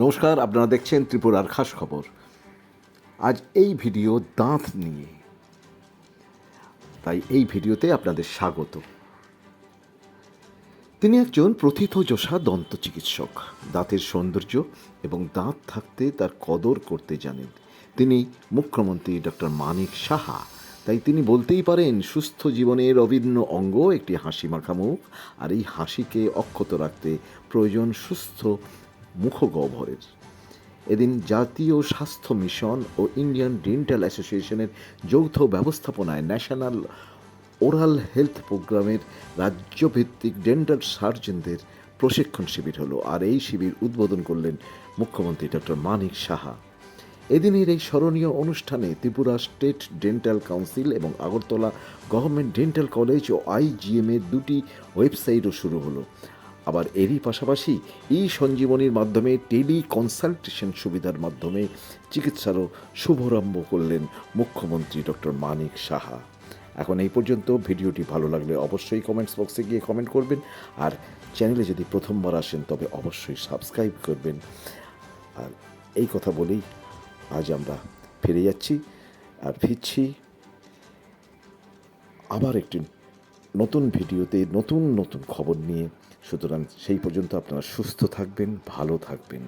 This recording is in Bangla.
নমস্কার, আপনারা দেখছেন ত্রিপুরার খাস খবর। আজ এই ভিডিও দাঁত নিয়ে। তাই এই ভিডিওতে আপনাদের স্বাগত। তিনি একজন প্রথিতযশা দন্ত চিকিৎসক। দাঁতের সৌন্দর্য এবং দাঁত থাকতে তার কদর করতে জানেন। তিনি মুখ্যমন্ত্রী ডক্টর মানিক সাহা। তাই তিনি বলতেই পারেন, সুস্থ জীবনের অভিন্ন অঙ্গ একটি হাসি মাখা মুখ। আর এই হাসিকে অক্ষত রাখতে প্রয়োজন সুস্থ মুখগহ্বরের। এদিন জাতীয় স্বাস্থ্য মিশন ও ইন্ডিয়ান ডেন্টাল অ্যাসোসিয়েশনের যৌথ ব্যবস্থাপনায় ন্যাশনাল ওরাল হেলথ প্রোগ্রামের রাজ্যভিত্তিক ডেন্টাল সার্জনদের প্রশিক্ষণ শিবির হলো আর এই শিবির উদ্বোধন করলেন মুখ্যমন্ত্রী ডক্টর মানিক সাহা। এদিনের এই স্মরণীয় অনুষ্ঠানে ত্রিপুরা স্টেট ডেন্টাল কাউন্সিল এবং আগরতলা গভর্নমেন্ট ডেন্টাল কলেজ ও আইজিএম এর দুটি ওয়েবসাইটও শুরু হলো। আবার এরই পাশাপাশি ই সঞ্জীবনীর মাধ্যমে টেলি কনসালটেশন সুবিধার মাধ্যমে চিকিৎসারও শুভারম্ভ করলেন মুখ্যমন্ত্রী ডক্টর মানিক সাহা। এখন এই পর্যন্ত, ভিডিওটি ভালো লাগলে অবশ্যই কমেন্টস বক্সে গিয়ে কমেন্ট করবেন আর চ্যানেলে যদি প্রথমবার আসেন, তবে অবশ্যই সাবস্ক্রাইব করবেন। আর এই কথা বলেই আজ আমরা ফিরে যাচ্ছি আর ফিরছি আবার একটি নতুন ভিডিওতে নতুন নতুন খবর নিয়ে। সুতরাং সেই পর্যন্ত আপনারা সুস্থ থাকবেন ভালো থাকবেন।